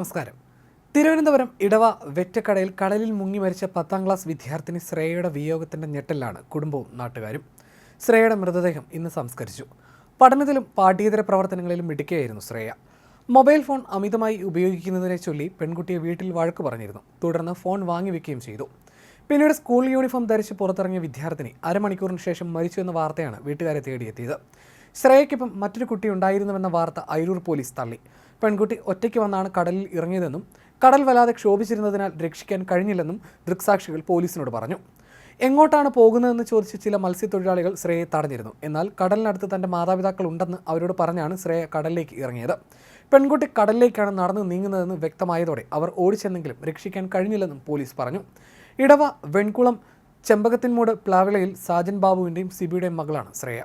നമസ്കാരം. തിരുവനന്തപുരം ഇടവ വെറ്റക്കടയിൽ കടലിൽ മുങ്ങി മരിച്ച പത്താം ക്ലാസ് വിദ്യാർത്ഥിനി ശ്രേയയുടെ വിയോഗത്തിന്റെ ഞെട്ടലാണ് കുടുംബവും നാട്ടുകാരും. ശ്രേയയുടെ മൃതദേഹം ഇന്ന് സംസ്കരിച്ചു. പഠനത്തിലും പാഠ്യേതര പ്രവർത്തനങ്ങളിലും മിടുക്കിയായിരുന്നു ശ്രേയ. മൊബൈൽ ഫോൺ അമിതമായി ഉപയോഗിക്കുന്നതിനെ ചൊല്ലി പെൺകുട്ടിയെ വീട്ടിൽ വഴക്ക് പറഞ്ഞിരുന്നു. തുടർന്ന് ഫോൺ വാങ്ങിവെക്കുകയും ചെയ്തു. പിന്നീട് സ്കൂൾ യൂണിഫോം ധരിച്ച് പുറത്തിറങ്ങിയ വിദ്യാർത്ഥിനി അരമണിക്കൂറിന് ശേഷം മരിച്ചു എന്ന വാർത്തയാണ് വീട്ടുകാരെ തേടിയെത്തിയത്. ശ്രേയയ്ക്കൊപ്പം മറ്റൊരു കുട്ടി ഉണ്ടായിരുന്നുവെന്ന വാർത്ത അയിരൂർ പോലീസ് തള്ളി. പെൺകുട്ടി ഒറ്റയ്ക്ക് വന്നാണ് കടലിൽ ഇറങ്ങിയതെന്നും കടൽ വല്ലാതെ ക്ഷോഭിച്ചിരുന്നതിനാൽ രക്ഷിക്കാൻ കഴിഞ്ഞില്ലെന്നും ദൃക്സാക്ഷികൾ പോലീസിനോട് പറഞ്ഞു. എങ്ങോട്ടാണ് പോകുന്നതെന്ന് ചോദിച്ച് ചില മത്സ്യത്തൊഴിലാളികൾ ശ്രേയയെ തടഞ്ഞിരുന്നു. എന്നാൽ കടലിനടുത്ത് തന്റെ മാതാപിതാക്കൾ ഉണ്ടെന്ന് അവരോട് പറഞ്ഞാണ് ശ്രേയ കടലിലേക്ക് ഇറങ്ങിയത്. പെൺകുട്ടി കടലിലേക്കാണ് നടന്നു നീങ്ങുന്നതെന്ന് വ്യക്തമായതോടെ അവർ ഓടിച്ചെന്നെങ്കിലും രക്ഷിക്കാൻ കഴിഞ്ഞില്ലെന്നും പോലീസ് പറഞ്ഞു. ഇടവ വെൺകുളം ചെമ്പകത്തിൻമൂട് പ്ലാവിളയിൽ സാജൻ ബാബുവിന്റെയും സിബിയുടെയും മകളാണ് ശ്രേയ.